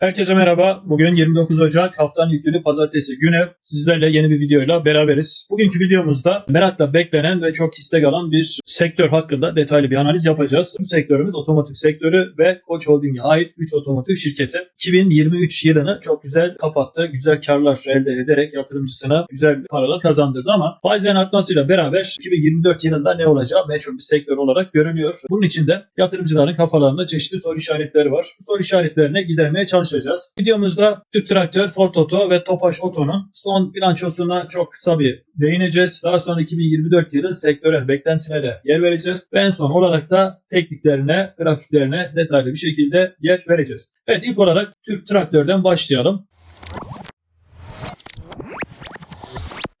Herkese merhaba. Bugün 29 Ocak haftanın ilk günü pazartesi günü sizlerle yeni bir videoyla beraberiz. Bugünkü videomuzda merakla beklenen ve çok istek alan bir sektör hakkında detaylı bir analiz yapacağız. Bu sektörümüz otomotiv sektörü ve Koç Holding'e ait 3 otomotiv şirketi. 2023 yılını çok güzel kapattı. Güzel karlar elde ederek yatırımcısına güzel paralar kazandırdı ama faizlerin artmasıyla beraber 2024 yılında ne olacağı meçhul bir sektör olarak görünüyor. Bunun için de yatırımcıların kafalarında çeşitli soru işaretleri var. Bu soru işaretlerine gidermeye çalışacağız. Videomuzda Türk Traktör, Ford Oto ve Tofaş Oto'nun son bilançosuna çok kısa bir değineceğiz. Daha sonra 2024 yılı sektörel beklentilere yer vereceğiz. Ve en son olarak da tekniklerine, grafiklerine detaylı bir şekilde yer vereceğiz. Evet ilk olarak Türk Traktör'den başlayalım.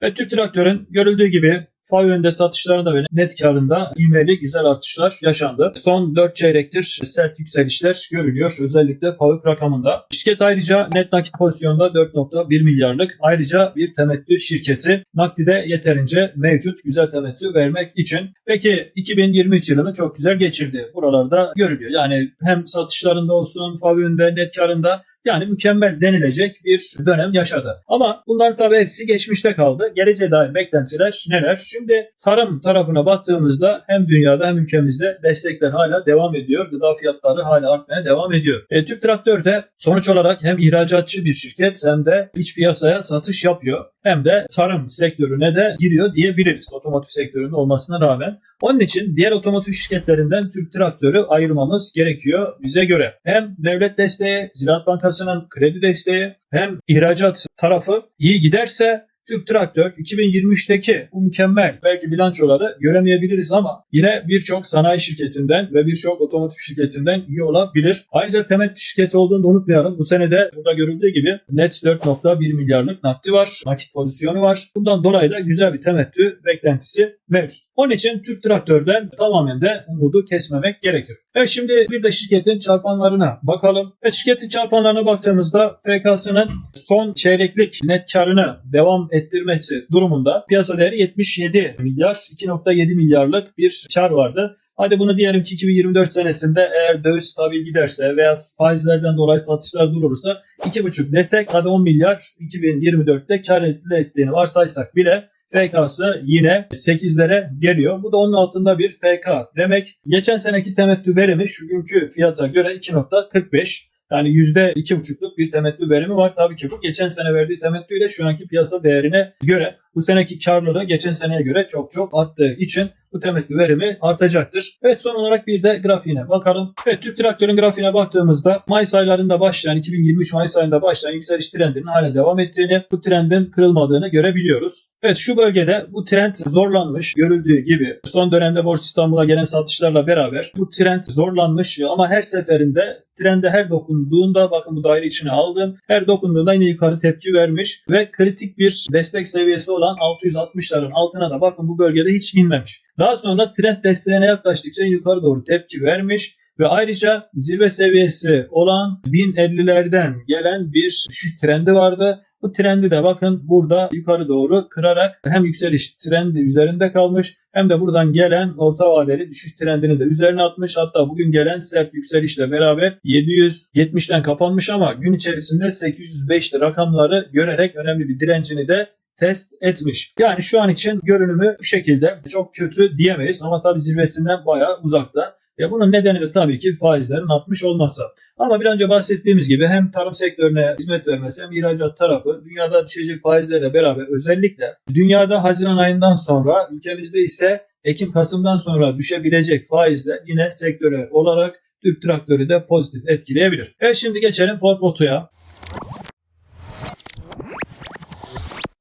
Evet Türk Traktör'ün görüldüğü gibi FAV yönünde satışlarında ve net karında ivmeli güzel artışlar yaşandı. Son 4 çeyrektir sert yükselişler görülüyor. Özellikle FAVÖK rakamında. Şirket ayrıca net nakit pozisyonda 4.1 milyarlık. Ayrıca bir temettü şirketi. Nakdide yeterince mevcut güzel temettü vermek için. Peki 2023 yılını çok güzel geçirdi. Buralarda görülüyor. Yani hem satışlarında olsun, FAV yönünde net karında yani mükemmel denilecek bir dönem yaşadı. Ama bunlar tabii hepsi geçmişte kaldı. Geleceğe dair beklentiler neler? Şimdi tarım tarafına baktığımızda hem dünyada hem ülkemizde destekler hala devam ediyor. Gıda fiyatları hala artmaya devam ediyor. E, Türk Traktör de sonuç olarak hem ihracatçı bir şirket hem de iç piyasaya satış yapıyor. Hem de tarım sektörüne de giriyor diyebiliriz otomotiv sektöründe olmasına rağmen. Onun için diğer otomotiv şirketlerinden Türk Traktör'ü ayırmamız gerekiyor bize göre. Hem devlet desteği, Ziraat Bankası'nın kredi desteği hem ihracat tarafı iyi giderse Türk Traktör 2023'teki bu mükemmel belki bilançoları göremeyebiliriz ama yine birçok sanayi şirketinden ve birçok otomotiv şirketinden iyi olabilir. Ayrıca temettü şirketi olduğunu da unutmayalım. Bu sene de burada görüldüğü gibi net 4.1 milyarlık nakdi var. Nakit pozisyonu var. Bundan dolayı da güzel bir temettü beklentisi mevcut. Onun için Türk Traktör'den tamamen de umudu kesmemek gerekir. Evet şimdi bir de şirketin çarpanlarına bakalım. Evet şirketin çarpanlarına baktığımızda FK'sının son çeyreklik net karını devam ettirmesi durumunda piyasa değeri 77 milyar 2.7 milyarlık bir kar vardı. Hadi bunu diyelim ki 2024 senesinde eğer döviz stabil giderse veya faizlerden dolayı satışlar durursa 2,5 desek hadi 10 milyar 2024'te kar elde ettiğini varsaysak bile FK'sı yine 8'lere geliyor. Bu da onun altında bir FK demek. Geçen seneki temettü verimi şu günkü fiyata göre 2.45. Yani %2,5'luk bir temettü verimi var. Tabii ki bu geçen sene verdiği temettüyle şu anki piyasa değerine göre bu seneki karlılığı geçen seneye göre çok çok arttığı için bu temettü verimi artacaktır. Evet son olarak bir de grafiğine bakalım. Evet Türk Traktör'ün grafiğine baktığımızda Mayıs aylarında başlayan 2023 Mayıs ayında başlayan yükseliş trendinin hala devam ettiğini, bu trendin kırılmadığını görebiliyoruz. Evet şu bölgede bu trend zorlanmış görüldüğü gibi son dönemde Borsa İstanbul'a gelen satışlarla beraber bu trend zorlanmış ama her seferinde trende her dokunduğunda bakın bu daire içine aldım. Her dokunduğunda yine yukarı tepki vermiş ve kritik bir destek seviyesi olan 660'ların altına da bakın bu bölgede hiç inmemiş. Daha sonra trend desteğine yaklaştıkça yukarı doğru tepki vermiş ve ayrıca zirve seviyesi olan 1050'lerden gelen bir düşüş trendi vardı. Bu trendi de bakın burada yukarı doğru kırarak hem yükseliş trendi üzerinde kalmış hem de buradan gelen orta vadeli düşüş trendini de üzerine atmış. Hatta bugün gelen sert yükselişle beraber 770'ten kapanmış ama gün içerisinde 805'li rakamları görerek önemli bir direncini de test etmiş. Yani şu an için görünümü bu şekilde çok kötü diyemeyiz ama tabii zirvesinden bayağı uzakta. Ya bunun nedeni de tabii ki faizlerin artmış olması. Ama bir önce bahsettiğimiz gibi hem tarım sektörüne hizmet vermesi hem ihracat tarafı dünyada düşecek faizlerle beraber özellikle dünyada Haziran ayından sonra ülkemizde ise Ekim-Kasım'dan sonra düşebilecek faizler yine sektöre olarak Türk traktörü de pozitif etkileyebilir. Evet şimdi geçelim Ford Oto'ya.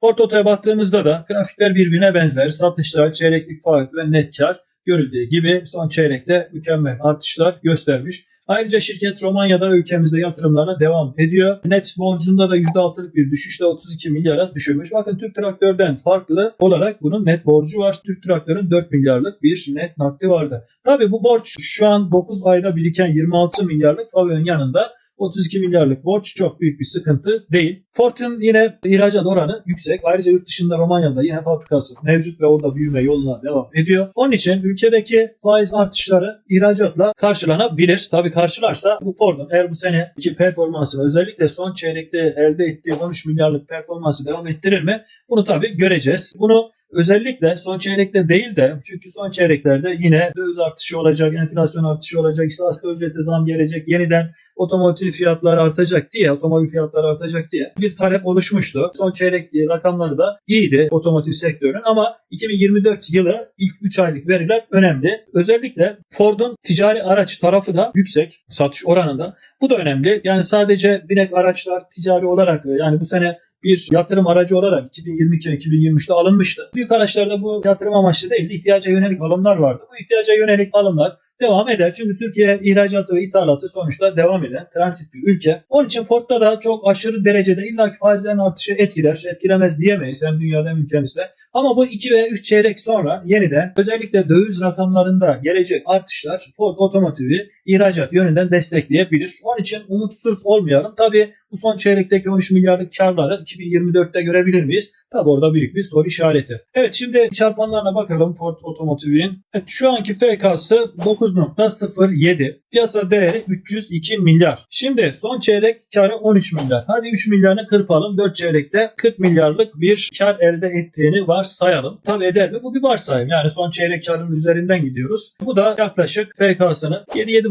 Ford Oto'ya baktığımızda da grafikler birbirine benzer. Satışlar, çeyreklik faaliyet ve net kar görüldüğü gibi son çeyrekte mükemmel artışlar göstermiş. Ayrıca şirket Romanya'da ülkemizde yatırımlarına devam ediyor. Net borcunda da %6'lık bir düşüşle 32 milyara düşürmüş. Bakın Türk Traktör'den farklı olarak bunun net borcu var. Türk Traktör'ün 4 milyarlık bir net nakdi vardı. Tabii bu borç şu an 9 ayda biriken 26 milyarlık Favio'nun yanında 32 milyarlık borç çok büyük bir sıkıntı değil. Ford'un yine ihracat oranı yüksek. Ayrıca yurt dışında Romanya'da yine fabrikası mevcut ve orada büyüme yoluna devam ediyor. Onun için ülkedeki faiz artışları ihracatla karşılanabilir. Tabii karşılarsa bu Ford'un eğer bu seneki performansını özellikle son çeyrekte elde ettiği 13 milyarlık performansı devam ettirir mi? Bunu tabii göreceğiz. Bunu Özellikle son çeyrekte değil de çünkü son çeyreklerde yine döviz artışı olacak, enflasyon artışı olacak, işte asgari ücrete zam gelecek, yeniden otomotiv fiyatları artacak diye, otomobil fiyatları artacak diye bir talep oluşmuştu. Son çeyrek rakamları da iyiydi otomotiv sektörün ama 2024 yılı ilk 3 aylık veriler önemli. Özellikle Ford'un ticari araç tarafı da yüksek satış oranında. Bu da önemli. Yani sadece binek araçlar ticari olarak yani bu sene bir yatırım aracı olarak 2022 ve 2023'te alınmıştı. Büyük araçlarda bu yatırım amaçlı değil, ihtiyaca yönelik alımlar vardı. Bu ihtiyaca yönelik alımlar devam eder. Çünkü Türkiye ihracatı ve ithalatı sonuçta devam eden transit bir ülke. Onun için Ford'da da çok aşırı derecede illaki faizlerin artışı etkiler, etkilemez diyemeyiz hem dünyada hem ülkemizde. Ama bu 2 ve 3 çeyrek sonra yeniden özellikle döviz rakamlarında gelecek artışlar Ford otomotivi ihracat yönünden destekleyebilir. Onun için umutsuz olmayalım. Tabii bu son çeyrekteki 13 milyarlık karları 2024'te görebilir miyiz? Tabi orada büyük bir soru işareti. Evet şimdi çarpanlarına bakalım Ford Otomotiv'in. Evet, şu anki FK'sı 9.07. Piyasa değeri 302 milyar. Şimdi son çeyrek karı 13 milyar. Hadi 3 milyarını kırpalım. 4 çeyrekte 40 milyarlık bir kar elde ettiğini varsayalım. Tabi eder mi? Bu bir varsayım. Yani son çeyrek karının üzerinden gidiyoruz. Bu da yaklaşık FK'sını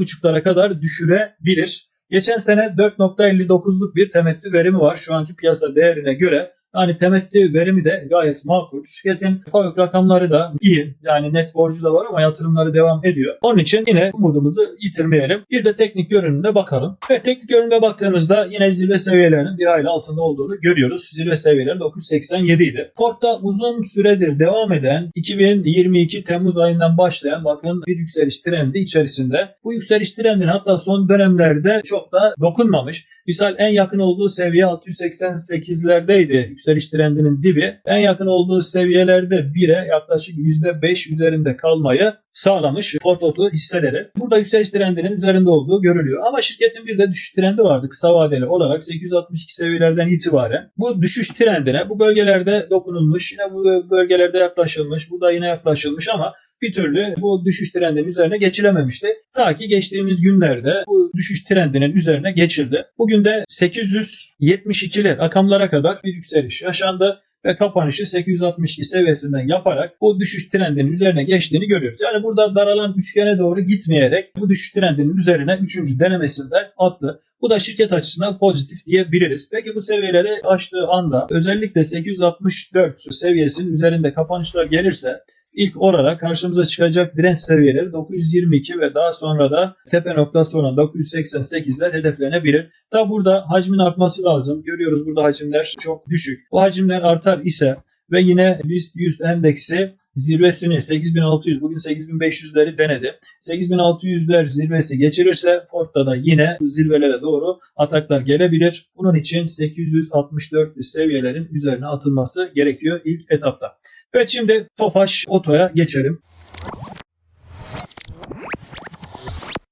7-7.5'lara kadar düşürebilir. Geçen sene 4.59'luk bir temettü verimi var şu anki piyasa değerine göre. Yani temettü verimi de gayet makul. Şirketin FAVÖK rakamları da iyi. Yani net borcu da var ama yatırımları devam ediyor. Onun için yine umudumuzu yitirmeyelim. Bir de teknik görünümüne bakalım. Ve teknik görünüme baktığımızda yine zirve seviyelerinin bir hayli altında olduğunu görüyoruz. Zirve seviyeleri 987 idi. Ford'da uzun süredir devam eden 2022 Temmuz ayından başlayan bakın bir yükseliş trendi içerisinde. Bu yükseliş trendine hatta son dönemlerde çok da dokunmamış. Misal en yakın olduğu seviye 688'lerdeydi yükseliş trendinin dibi. En yakın olduğu seviyelerde 1'e yaklaşık %5 üzerinde kalmayı sağlamış Ford hisseleri. Burada yükseliş trendinin üzerinde olduğu görülüyor. Ama şirketin bir de düşüş trendi vardı kısa vadeli olarak 862 seviyelerden itibaren. Bu düşüş trendine bu bölgelerde dokunulmuş, yine bu bölgelerde yaklaşılmış, burada yine yaklaşılmış ama bir türlü bu düşüş trendinin üzerine geçilememişti. Ta ki geçtiğimiz günlerde bu düşüş trendinin üzerine geçildi. Bugün de 872'li rakamlara kadar bir yükseliş yaşandı ve kapanışı 862 seviyesinden yaparak bu düşüş trendinin üzerine geçtiğini görüyoruz. Yani burada daralan üçgene doğru gitmeyerek bu düşüş trendinin üzerine 3. denemesinde attı. Bu da şirket açısından pozitif diyebiliriz. Peki bu seviyeleri aştığı anda özellikle 864 seviyesinin üzerinde kapanışlar gelirse ilk olarak karşımıza çıkacak direnç seviyeleri 922 ve daha sonra da tepe noktası olan 988'ler hedeflenebilir. Tabi burada hacmin artması lazım. Görüyoruz burada hacimler çok düşük. Bu hacimler artar ise ve yine BIST 100 endeksi zirvesini 8600 bugün 8500'leri denedi. 8600'ler zirvesi geçirirse Ford'da da yine zirvelere doğru ataklar gelebilir. Bunun için 864 seviyelerin üzerine atılması gerekiyor ilk etapta. Evet şimdi Tofaş Oto'ya geçelim.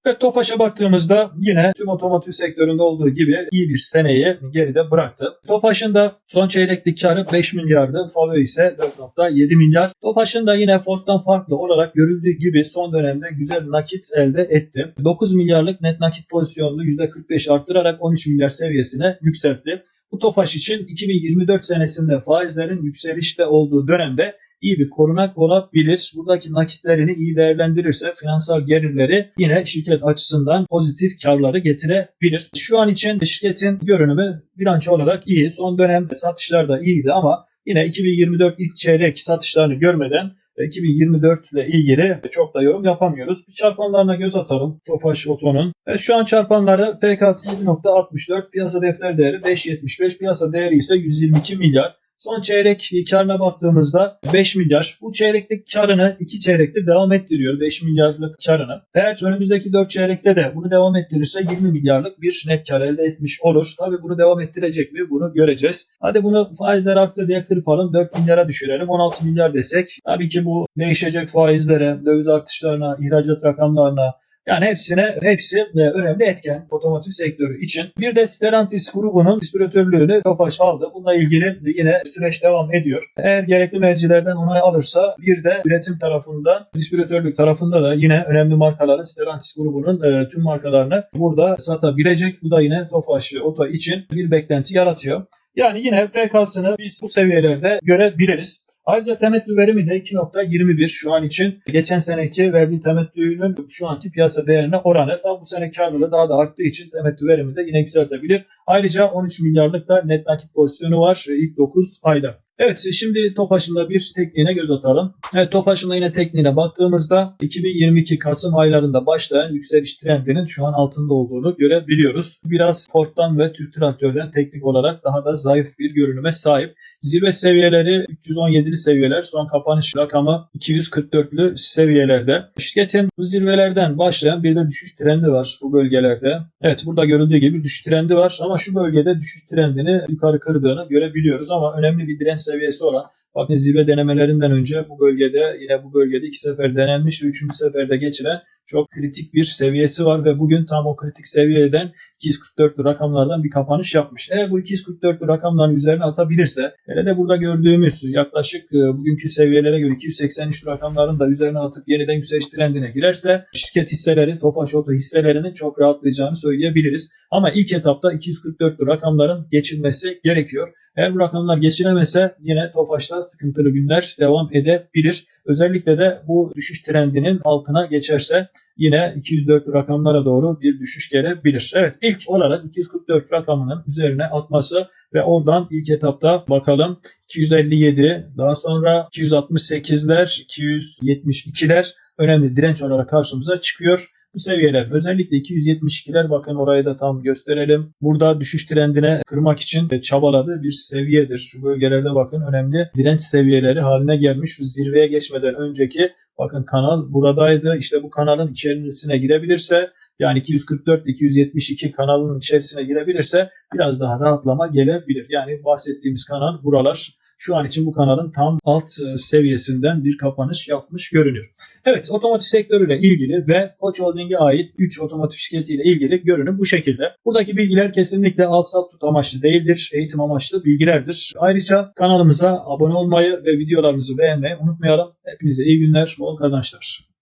Ve Tofaş'a baktığımızda yine tüm otomotiv sektöründe olduğu gibi iyi bir seneyi geride bıraktı. Tofaş'ın da son çeyreklik karı 5 milyardı. Favö ise 4.7 milyar. Tofaş'ın da yine Ford'dan farklı olarak görüldüğü gibi son dönemde güzel nakit elde etti. 9 milyarlık net nakit pozisyonunu %45 arttırarak 13 milyar seviyesine yükseltti. Bu Tofaş için 2024 senesinde faizlerin yükselişte olduğu dönemde iyi bir korunak olabilir. Buradaki nakitlerini iyi değerlendirirse finansal gelirleri yine şirket açısından pozitif karları getirebilir. Şu an için şirketin görünümü bilanço olarak iyi. Son dönem satışlar da iyiydi ama yine 2024 ilk çeyrek satışlarını görmeden 2024 ile ilgili çok da yorum yapamıyoruz. Bir çarpanlarına göz atalım Tofaş Oto'nun. Evet, şu an çarpanları FK'sı 7.64, piyasa defter değeri 5.75, piyasa değeri ise 122 milyar. Son çeyrek karına baktığımızda 5 milyar. Bu çeyreklik karını 2 çeyrektir devam ettiriyor. 5 milyarlık karını. Eğer önümüzdeki 4 çeyrekte de bunu devam ettirirse 20 milyarlık bir net kar elde etmiş olur. Tabi bunu devam ettirecek mi bunu göreceğiz. Hadi bunu faizler arttı diye kırpalım 4 milyara düşürelim. 16 milyar desek tabii ki bu değişecek faizlere, döviz artışlarına, ihracat rakamlarına, Yani hepsine hepsi e, önemli etken otomotiv sektörü için. Bir de Stellantis grubunun distribütörlüğünü Tofaş aldı. Bununla ilgili yine süreç devam ediyor. Eğer gerekli mercilerden onay alırsa bir de üretim tarafından, distribütörlük tarafında da yine önemli markaların Stellantis grubunun e, tüm markalarını burada satabilecek. Bu da yine Tofaş ve Oto için bir beklenti yaratıyor. Yani yine FK'sını biz bu seviyelerde görebiliriz. Ayrıca temettü verimi de 2.21 şu an için. Geçen seneki verdiği temettünün şu anki piyasa değerine oranı. Tam bu sene karlılığı daha da arttığı için temettü verimi de yine yükseltebilir. Ayrıca 13 milyarlık da net nakit pozisyonu var ilk 9 ayda. Evet şimdi Tofaş'ın bir tekniğine göz atalım. Evet Tofaş'ın yine tekniğine baktığımızda 2022 Kasım aylarında başlayan yükseliş trendinin şu an altında olduğunu görebiliyoruz. Biraz Ford'dan ve Türk Traktör'den teknik olarak daha da zayıf bir görünüme sahip. Zirve seviyeleri 317'li seviyeler, son kapanış rakamı 244'lü seviyelerde. Şirketin bu zirvelerden başlayan bir de düşüş trendi var bu bölgelerde. Evet burada görüldüğü gibi düşüş trendi var ama şu bölgede düşüş trendini yukarı kırdığını görebiliyoruz ama önemli bir direnç seviyesi olan bakın zirve denemelerinden önce bu bölgede yine bu bölgede iki sefer denenmiş ve üçüncü seferde geçilen çok kritik bir seviyesi var ve bugün tam o kritik seviyeden 244'lü rakamlardan bir kapanış yapmış. Eğer bu 244'lü rakamların üzerine atabilirse hele de burada gördüğümüz yaklaşık e, bugünkü seviyelere göre 283'lü rakamların da üzerine atıp yeniden yükseliş trendine girerse şirket hisseleri, Tofaş Oto hisselerinin çok rahatlayacağını söyleyebiliriz. Ama ilk etapta 244'lü rakamların geçilmesi gerekiyor. Eğer bu rakamlar geçilemese yine Tofaş'ta sıkıntılı günler devam edebilir. Özellikle de bu düşüş trendinin altına geçerse yine 204 rakamlara doğru bir düşüş gelebilir. Evet ilk olarak 244 rakamının üzerine atması ve oradan ilk etapta bakalım 257 daha sonra 268'ler 272'ler önemli direnç olarak karşımıza çıkıyor. Bu seviyeler özellikle 272'ler bakın orayı da tam gösterelim. Burada düşüş trendine kırmak için çabaladığı bir seviyedir. Şu bölgelerde bakın önemli direnç seviyeleri haline gelmiş. Şu zirveye geçmeden önceki bakın kanal buradaydı. İşte bu kanalın içerisine girebilirse yani 244-272 kanalın içerisine girebilirse biraz daha rahatlama gelebilir. Yani bahsettiğimiz kanal buralar şu an için bu kanalın tam alt e, seviyesinden bir kapanış yapmış görünüyor. Evet otomotiv sektörüyle ilgili ve Koç Holding'e ait 3 otomotiv şirketiyle ilgili görünüm bu şekilde. Buradaki bilgiler kesinlikle alt sat tut amaçlı değildir. Eğitim amaçlı bilgilerdir. Ayrıca kanalımıza abone olmayı ve videolarımızı beğenmeyi unutmayalım. Hepinize iyi günler, bol kazançlar.